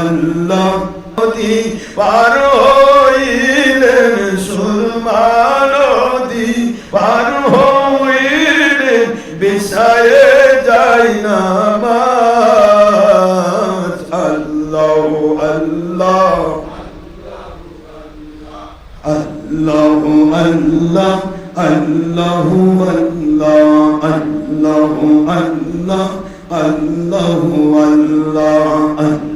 আল্লাহ নদী পার হইলেন সুরমা নদী পার হইলেন বিষয়ে যাই না মাছ। আল্লাহ আল্লাহ আল্লাহ আল্লাহ আল্লাহ আল্লাহ আল্লাহ আল্লাহ আল্লাহ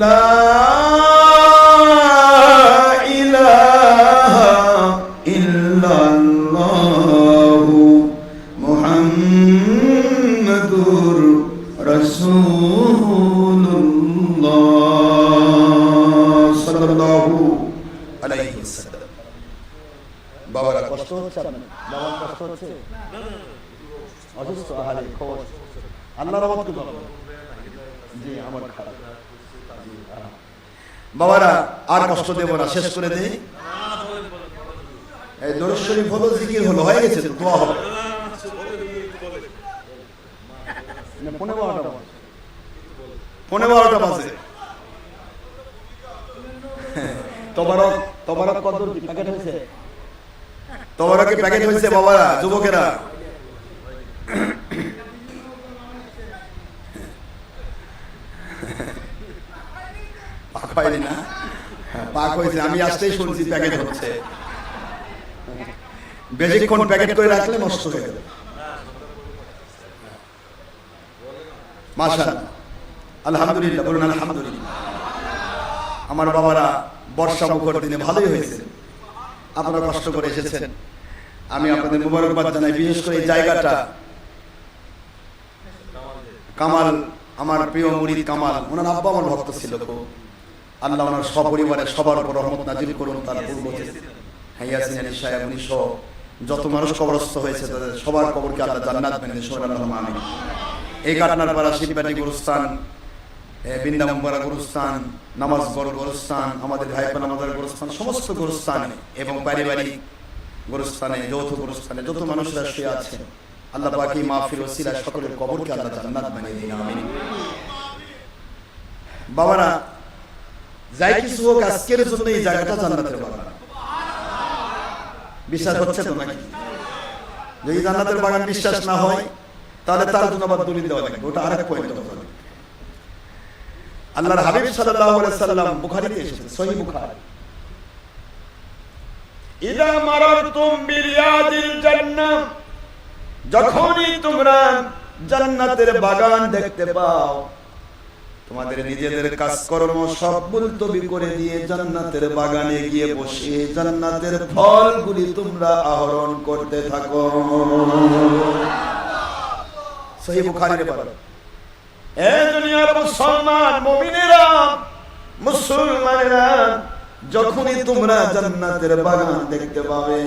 لا বাবারা কষ্ট হচ্ছে আপনার? বাবার কষ্ট হচ্ছে। অসুস্থ আহারে খবর। আল্লাহ রহমত করুন জি আমার খারাপ। বাবারা আর কষ্ট দেব না শেষ করে দেই। এই দরুদ শরীফ হলো জিকির হলো হয়ে গেছে তো দোয়া হবে। পনেরো বারোটা পনেরো বারোটা বাজে। তবারক তবারক কত প্যাকেট হয়েছে? তোমার প্যাকেট হয়েছে বাবারা যুবকেরা? পাক হয়নি না? হ্যাঁ, পাক হয়েছে। আমি আসতেই শুনছি প্যাকেট হচ্ছে। বেশিক্ষণ প্যাকেট করে রাখলে নষ্ট হয়ে যাবে। মাশা আলহামদুলিল্লাহ বলুন আলহামদুলিল্লাহ। আমার বাবারা বর্ষা মুখর দিনে ভালোই হয়েছে। আপনারা কষ্ট করে এসেছেন। আমি আপনাদের মুবারকবাদ জানাই। বিশেষ করে এই জায়গাটা। কামাল, আমার প্রিয় মুরিদ কামাল, ওনার আব্বা আমার ভক্ত ছিল খুব। আল্লাহ ওনার সপরিবারের সবার উপর রহমত নাজিল করুন তার পূর্ব হ্যাঁ আলী সাহেব, উনি যত মানুষ কবরস্থ হয়েছে, তাদের সবার কবরকে আল্লাহ জান্নাত বেনে সোহান আমিন। এই কাটনার পাড়া শিববাটি গুরুস্থান গুরুস্থান আমাদের গুরুস্থান, সমস্ত এবং পারিবারিক যৌথ যত মানুষরা আছে আল্লাহ বাকি ওসিলা সকলের কবরকে আল্লাহ জান্নাত বানিয়ে দিন, আমিন। বাবারা যাই কিছু হোক আজকের জন্য এই জায়গাটা জান্নাতের বাগান। বিশ্বাস হচ্ছে তো নাকি? যদি জান্নাতের বাগান বিশ্বাস না হয়, তাহলে তার জন্য আবার দলিল দেওয়া লাগবে ওটা আরেক পয়েন্ট আল্লাহর হাবিব সাল্লাল্লাহু আলাইহি সাল্লাম বুখারীতে এসেছে সহিহ বুখারী। ইদা মারারতুম বিরিয়াদিল জান্নাহ যখনই তোমরা জান্নাতের বাগান দেখতে পাও তোমাদের নিজেদের কাজকর্ম সব মুলতবি করে দিয়ে জান্নাতের বাগানে গিয়ে বসে জান্নাতের ফলগুলি তোমরা আহরণ করতে থাকো। সহি বুখারীর পারা মুসলমান মুমিনেরা, মুসলমানেরা, যখনই তোমরা জান্নাতের বাগান দেখতে পাবে,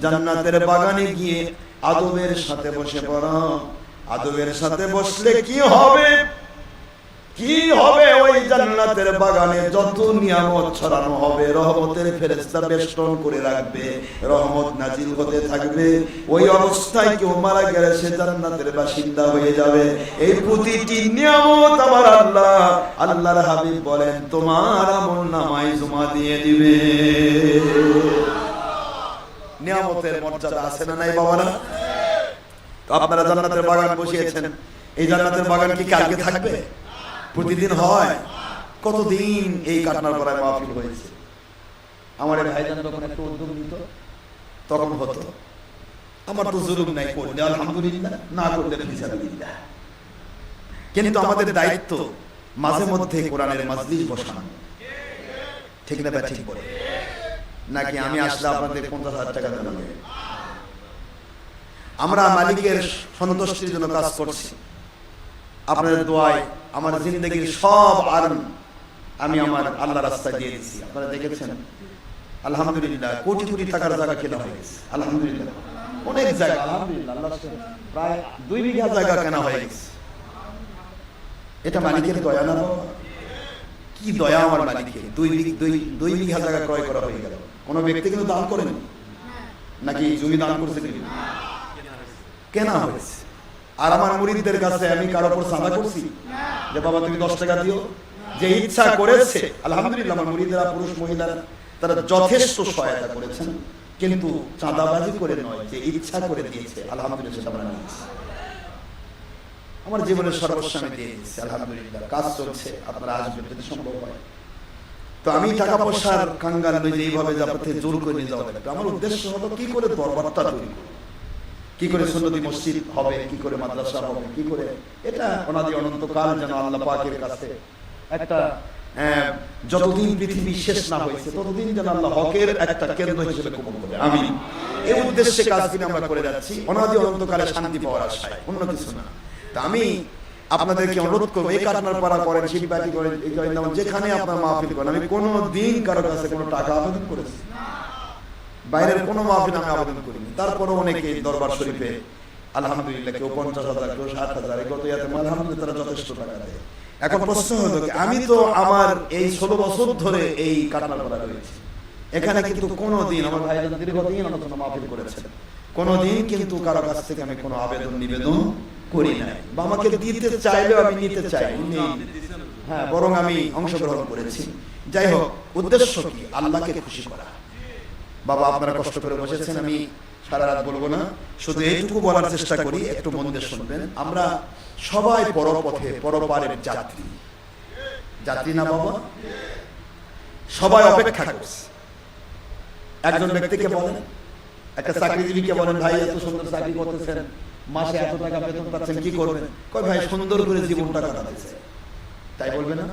জান্নাতের বাগানে গিয়ে আদবের সাথে বসে পড়ো। আদবের সাথে বসলে কি হবে? কি হবে ওই জান্নাতের বাগানে? যত নিয়ামত ছড়ানো হবে, রহমতের ফেরেশতা বেষ্টন করে রাখবে, রহমত নাজিল হতে থাকবে। ওই অবস্থায় কেউ মারা গেলে সে জান্নাতের বাসিন্দা হয়ে যাবে। এই প্রতিটি নিয়ামত আমার আল্লাহ। আল্লাহর হাবিব বলেন, তোমার আমল নামায় জমা দিয়ে দিবে। নিয়ামতের মর্যাদা আছে না নাই বাবারা? তো আপনারা জান্নাতের বাগান বসিয়েছেন। এই জান্নাতের বাগান কি কালকে থাকবে? প্রতিদিন হয়। কতদিন এই কাটনার পাড়ায় মাহফিল হয়েছে? আমার ভাইজান যখন একটু উদ্যোগ নিত, তখন হতো। আমার তো জুলুম নাই করলে, আলহামদুলিল্লাহ, না করলে ফিসাবিল্লাহ কিন্তু আমাদের দায়িত্ব মাঝে মধ্যে কোরআনের মাজলিস বসানো। ঠিক না ঠিক বলে? নাকি আমি আসলে আপনাদের পঞ্চাশ হাজার টাকা দেওয়া আমরা মালিকের সন্তুষ্টির জন্য কাজ করছি। আপনাদের দোয়ায় আমার জিন্দগির সব আরন আমি আমার আল্লাহ রাস্তায় দিয়ে দিচ্ছি আপনারা দেখেছেন? আলহামদুলিল্লাহ, কোটি কোটি টাকার জায়গা কেনা হয়ে গেছে। আলহামদুলিল্লাহ। অনেক জায়গা, আলহামদুলিল্লাহ প্রায় দুই বিঘা জায়গা কেনা হয়ে গেছে। এটা মালিকের দয়া না? কি দয়া আমার মালিকের? দুই দুই দুই বিঘা জায়গা ক্রয় করা হয়ে গেল। কোনো ব্যক্তি কিন্তু দান করেন? নাকি জমি দান করছে? কেনা হয়েছে। আর আমার মুরিদদের কাছে আমি কারও উপর চাঁদা করছি? যে বাবা, তুমি দশ টাকা দিও। যে ইচ্ছা করেছে, আলহামদুলিল্লাহ আমার মুরিদরা, পুরুষ মহিলারা, তারা যথেষ্ট সহায়তা করেছেন। কিন্তু চাঁদাবাজি করে নয়, যে ইচ্ছা করে দিয়েছে, আলহামদুলিল্লাহ আমরা জীবনের সর্বস্ব আমি দিয়ে দিচ্ছি আলহামদুলিল্লাহ। কাজ চলছে, আপনারা আসবেন যদি সম্ভব হয়। তো আমি টাকা পয়সার কাঙ্গাল নই যে এইভাবে জোর করে নিয়ে যাওয়া লাগবে। আমার উদ্দেশ্য হলো কি করে দরবারটা তৈরি করব? কি করে সুন্নতি মসজিদ হবে, কি করে মাদ্রাসা হবে, কি করে? এটা অনাদি অনন্তকাল যেন আল্লাহ পাকের কাছে একটা যতদিন পৃথিবী শেষ না হয়েছে, ততদিন যেন আল্লাহ হকের একটা কেন্দ্র হিসেবে কবুল করে। আমি এই উদ্দেশ্যে কাজ কিন্তু আমরা করে যাচ্ছি, অনাদি অনন্তকালে শান্তি পাওয়ার আশায়, অন্য কিছু না। তা আমি আপনাদেরকে অনুরোধ করব, এই কাটনার পাড়া করেন শিল্পাটি করেন যেখানে আপনার মাহফিল করেন, আমি কোনো দিন কারও কাছে কোনো টাকা আবেদন করেছি বাইরের কোনো মাহফিল আমি আবেদন করিনি। তারপরে অনেকে দরবার শরীফে আলহামদুলিল্লাহ কেউ পঞ্চাশ হাজার, কেউ ষাট হাজার গত ইয়াতে আলহামদুলিল্লাহ তারা যথেষ্ট টাকা দেয়। এখন প্রশ্ন হলো আমি তো আমার এই ষোলো বছর ধরে এই কাটানার করা রয়েছে। এখানে কিন্তু কোনো দিন আমার ভাইজান দীর্ঘদিন আলোচনা মাহফিল করেছেন কোনো দিন কিন্তু কারও কাছ থেকে আমি কোনো আবেদন, নিবেদন করি নাই। বা আমাকে দিতে চাইলেও আমি নিতে চাই হ্যাঁ বরং আমি অংশগ্রহণ করেছি। যাই হোক, উদ্দেশ্য কি? আল্লাহকে খুশি করা। বাবা, আপনারা কষ্ট করে বসেছেন, আমি সারা রাত বলব না। শুধু এইটুকু বলার চেষ্টা করি, একটু মন দিয়ে শুনবেন। আমরা সবাই পরপথে, পরপারের যাত্রী। যাত্রী না বাবা? সবাই অপেক্ষা করছে। একজন ব্যক্তিকে বলেন, একটা চাকরিজীবীকে বলেন, ভাই, এত সুন্দর চাকরি করতেছেন, মাসে এত টাকা বেতন পাচ্ছেন, কি করবেন? কয়, ভাই, সুন্দর করে জীবনটা কাটাতে চাই তাই বলবে না?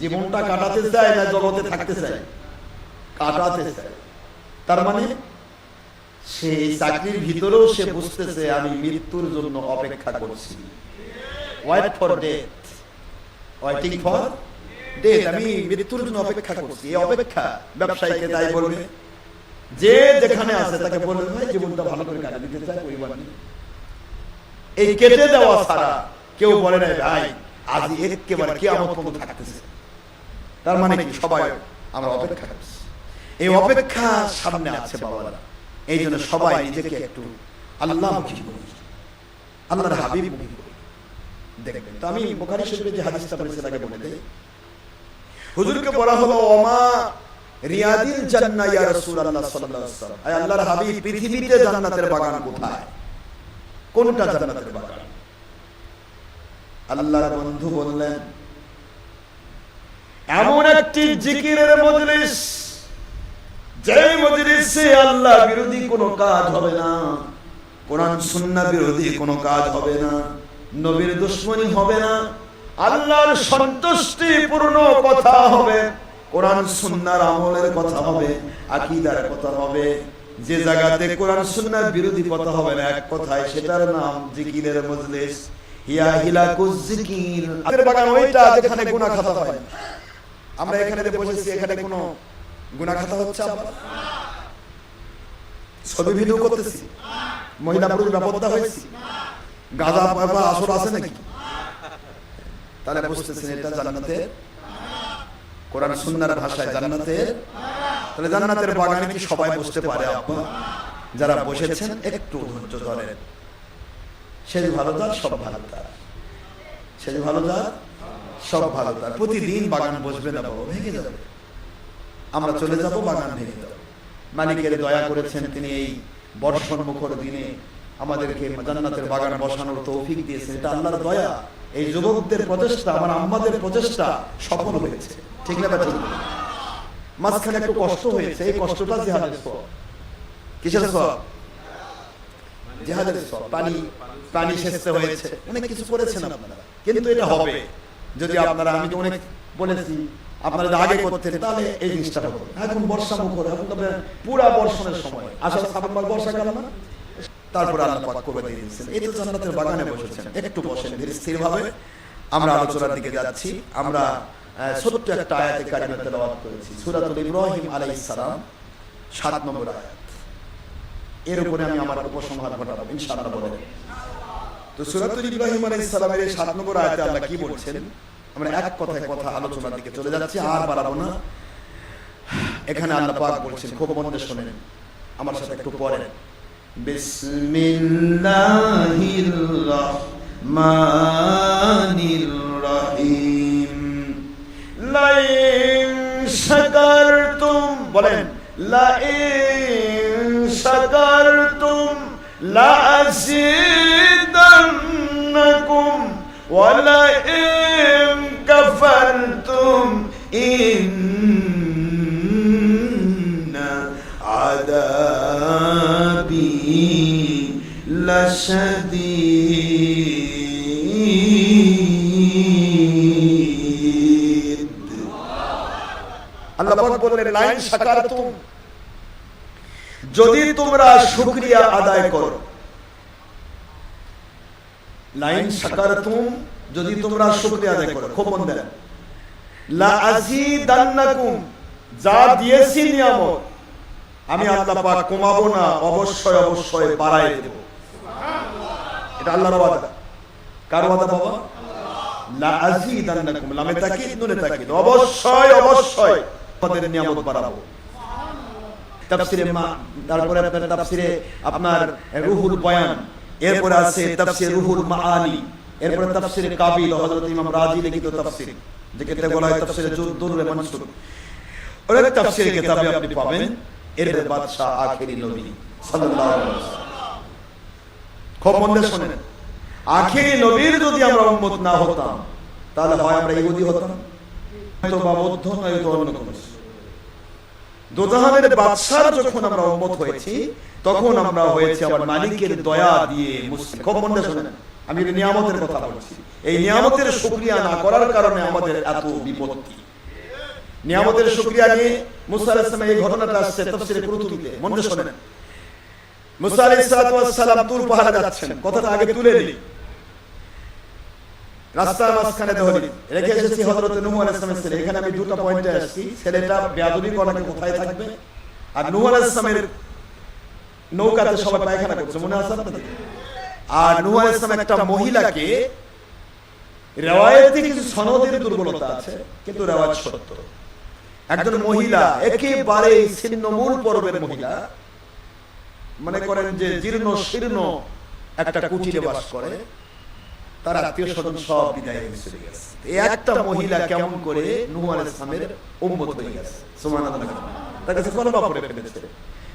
জীবনটা কাটাতে চায় না, জগতে থাকতে চায়? কাটাতে চায়। তার মানে সেই চাকরির ভিতরেও সে বুঝতেছে, আমি মৃত্যুর জন্য অপেক্ষা করছি। Wait for death waiting for death আমি মৃত্যুর জন্য অপেক্ষা করছি। এই অপেক্ষা ব্যবসায়ীকে তাই বলবে, যে যেখানে আছে তাকে বলবে, ভাই, জীবনটা ভালো করে কাটা দিতে চায় পরিবার এই কেটে দেওয়া ছাড়া কেউ বলে নাই, ভাই, আজ একেবারে কে আমার থাকতেছে। তার মানে কি? সবাই আমরা অপেক্ষা করছি। এই অপেক্ষা সামনে আছে বাবারা। এই জন্য সবাই নিজেকে একটু আল্লাহ আল্লাহর হাবিব দেখবেন, তো আমি বোখারি শরীফে যে হাদিসটা বলে দেই। হুজুরকে বলা হলো, ওমা রিয়াদিল ইয়া রাসূলুল্লাহ সাল্লাল্লাহু আলাইহি আল্লাহর হাবিব, পৃথিবীতে জান্নাতের বাগান কোথায়? কোনটা জান্নাতের বাগান? আল্লাহর বন্ধু বললেন, এমন একটি জিকিরের মজলিস যে মজলিসে আল্লাহ বিরোধী কাজ হবে না, কোরআন বিরোধী কাজ হবে না, নবীর দুশ্মনী হবে না, আল্লাহর সন্তুষ্টি পূর্ণ কথা হবে, কোরআন আমলের কথা হবে কথা হবে, যে জায়গাতে কোরআন সুন্নাহর বিরোধী কথা হবে না, এক কথায় সেটার নাম জিকিরের মজলিস জিকির। বাগান ওইটা যেখানে গুনাহ খাতা হয় আমরা এখানে বসেছি, এখানে কোনো খাতা হচ্ছে ছবি ভিডিও করতেছি। মহিলা পুরুষ ব্যাপকতা হয়েছি। গাঁজা পাবা আসর আছে নাকি? তাহলে বুঝতেছেন এটা কোরআন সুন্নার ভাষায় জান্নাতের? তাহলে জান্নাতের বাগানে কি সবাই বসতে পারে, আব্বা? যারা বসেছেন, একটু ধৈর্য ধরেন। যে ভালো তার, সব ভালো তার। যে ভালো তার, সব ভালো তার। প্রতিদিন বাগান বসবে না বাবা ভেঙে যাবে। আমরা চলে যাব বাগান ভেঙে মালিকের দয়া করেছেন তিনি এই বর্ষণ মুখর দিনে আমাদেরকে জান্নাতের বাগান বসানোর তৌফিক দিয়েছেন। এটা আল্লাহর দয়া। এই যুবকদের প্রচেষ্টা, আমার আম্মাদের প্রচেষ্টা সফল হয়েছে। ঠিক না বা ঠিক মাঝখানে একটু কষ্ট হয়েছে, এই কষ্টটা জিহাদের সব কিসের সব জিহাদের সব পানি পানি সেচতে হয়েছে। অনেক কিছু করেছেন আপনারা। কিন্তু এটা হবে। যদি আপনারা, আমি অনেক বলেছি আপনারা আগে করতেন, তাহলে এই জিনিসটা হতো। এখন বর্ষা মুখর এখন তবে পুরা বর্ষণের সময়। আষাঢ় শ্রাবণ মাস বর্ষাকাল না? তারপরে আল্লাহ পাক করে দিয়ে দিয়েছেন। এই তো জান্নাতের বাগানে বসেছেন, একটু বসেন, ধীরে স্থির ভাবে আমরা আলোচনার দিকে যাচ্ছি। আমরা ছোট্ট একটা আয়াতে কারিমা তেলাওয়াত করেছি। সূরাতুল ইব্রাহিম আলাইহিস সালাম 7 নম্বর আয়াত। এর উপরে আমি আমার উপসংহার ঘটাবো, ইনশাআল্লাহ বলেন তো সূরাতুল ইব্রাহিম আলাইহিস সালামের এই 7 নম্বর আয়াতে আল্লাহ কি বলছেন? আমরা এক কথায় কথা আলোচনার দিকে চলে যাচ্ছি আর বাড়াবো না। এখানে আল্লাহ পাক বলছেন খুব মনে শোনেন। আমার সাথে একটু পড়েন বিসমিল্লাহির রহমানির রহিম লাইন শাকারতুম বলেন লাইন শাকারতুম লাআসিদান্নাকুম ওয়া লাইন كفرتم إن عذابي لشديد আল্লাহ পাক বললেন লাইন শাকারতুম যদি তোমরা শুকরিয়া আদায় করো লাইন শাকারতুম যদি তোমরা শুকরিয়া আদায় করো খুব মন দেন লা আযীদান্নাকুম যা দিয়েছি নিয়ামত। আমি আল্লাহ পাক কমাবো না অবশ্যই অবশ্যই বাড়াই দেব। এটা আল্লাহর ওয়াদা। কার ওয়াদা বাবা? লা আযীদান্নাকুম লামে তাকিদ নুনে তাকিদ। অবশ্যই অবশ্যই তোমাদের নিয়ামত বাড়াবো। তাফসিরে মা তারপরে আপনার তাফসিরে আপনার রুহুল বয়ান এরপরে আছে তাফসির রুহুল মাআনি। এরপরে তাফসিরে কাবিল হযরত ইমাম রাজি লিখিত তাফসির মানসুর তাফসিরে কিতাবে আপনি পাবেন এর বাদশা আখেরি নবী সাল্লাল্লাহু আলাইহি ওয়াসাল্লাম। খুব মন দিয়ে শুনেন, আখেরি নবীর যদি আমরা উম্মত না হতাম, তাহলে হয় আমরা ইহুদি হতাম? হয়তো বা বৌদ্ধ অন্য কোনো দোজাহানের বাদশার যখন আমরা উম্মত হয়েছি, তখন আমরা হয়েছি আমার মালিকের দয়া দিয়ে মুসলিম। খুব মনে শোনেন আমি নিয়ামতের কথা বলছি। এই নিয়ামতের শুকরিয়া না করার কারণে আমাদের এত বিপত্তি। নিয়ামতের শুকরিয়া নিয়ে মুসা আলাইহিস সালাম এই ঘটনাটা আসছে তাফসীরে কুরতুবিতে মনে শোনেন। মুসা আলাইহিস সালাম তুর পাহাড়ে যাচ্ছেন। কথাটা আগে তুলে নিই। রাস্তার মাঝখানে দহলি রেখে এসেছি নূহ আলাইহিস ছেলে। এখানে আমি দুটো পয়েন্টে আসছি। ছেলেটা বেয়াদবি করাকে কোথায় থাকবে? আর নূহ আলাইহিস সালামের নৌকাতে সবাই পায়খানা করছে। মনে আছে আপনাদের? আর আলাইহিস একটা মহিলাকে রেওয়ায়েতে কিছু সনদের দুর্বলতা আছে, কিন্তু রেওয়াজ সত্য। একজন মহিলা, একেবারে ছিন্নমূল পর্বের মহিলা, মনে করেন যে জীর্ণ শীর্ণ একটা কুটিরে বাস করে, তার আত্মীয় স্বজন সব বিদায় হয়ে গেছে। এই একটা মহিলা কেমন করে নূহ আলাইহিস সালামের উম্মত হয়ে গেছে? সুবহানাল্লাহ। তার কাছে ফেলেছে।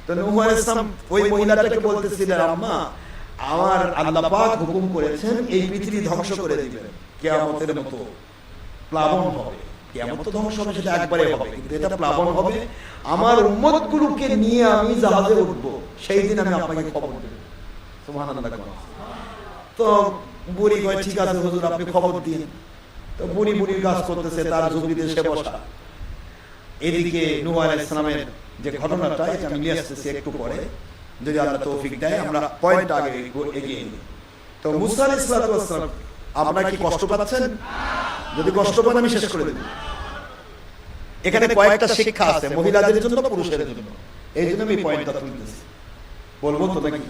তো নূহ আলাইহিস সালাম ওই মহিলাটাকে বলতেছিলেন, আম্মা আমার আল্লাহ পাক হুকুম করেছেন, এই পৃথিবী ধ্বংস করে দিবেন। কিয়ামতের মতো প্লাবন হবে। কিয়ামত তো ধ্বংস হবে, সেটা একবারে হবে। কিন্তু এটা প্লাবন হবে। আমার উম্মতগুলোকে নিয়ে আমি জাহাজে উঠবো। সেই দিন আমি আপনাকে খবর দেব। তো বুড়ি কয়, ঠিক আছে হুজুর, আপনি খবর দিন। তো বুড়ি বুড়ির কাজ করতেছে, তার ঝুঁকিতে সে বসা। এদিকে নূহ আলাইহিস সালামের যে ঘটনাটা, এটা আমি নিয়ে আসতেছি একটু পরে। যদি আল্লাহ তৌফিক দেয়, আমরা পয়েন্ট আগে এগিয়ে নিই তো মুসা আলাইহিস সালাম, আপনারা কি কষ্ট পাচ্ছেন? যদি কষ্ট পান, আমি শেষ করে দেব। এখানে কয়েকটা শিক্ষা আছে, মহিলাদের জন্য পুরুষের জন্য। এই জন্য আমি পয়েন্টটা তুলতেছি। বলব তো নাকি?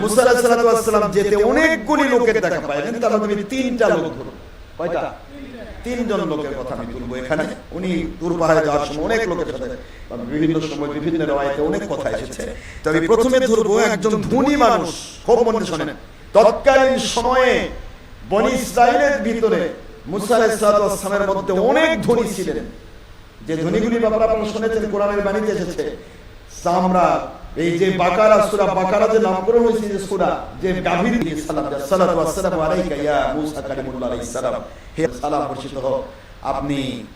মুসা আলাইহিস সালাম যেতে অনেকগুলি লোকের দেখা পাইলেন, তার মধ্যে তিনটা লোক ধরব কয়টা? তিনজন লোকের কথা আমি তুলবো এখানে। উনি দূর পাহাড়ে যাওয়ার সময় অনেক লোকের সাথে বিভিন্ন সময় বিভিন্ন রায়তে অনেক কথা এসেছে। তো আমি প্রথমে ধরবো একজন ধনী মানুষ, খুব মনে শোনেন। তৎকালীন সময়ে বনি ইসরায়েলের ভিতরে মুসা মধ্যে অনেক ধনী ছিলেন। যে ধনীগুলি ব্যাপারে আপনারা শুনেছেন, কোরআনের বাণীতে এসেছে চামড়া এই যে বাকারা সুরা বাকারা যে নামকরণ হয়েছে যে সুরা, যে গাভীর দিয়ে সালাম দেয় সালাত ওয়া সালাম আলাইকা ইয়া মূসা কালিমুল্লাহ আলাইহিস সালাম। হে সালাম বর্ষিত আপনি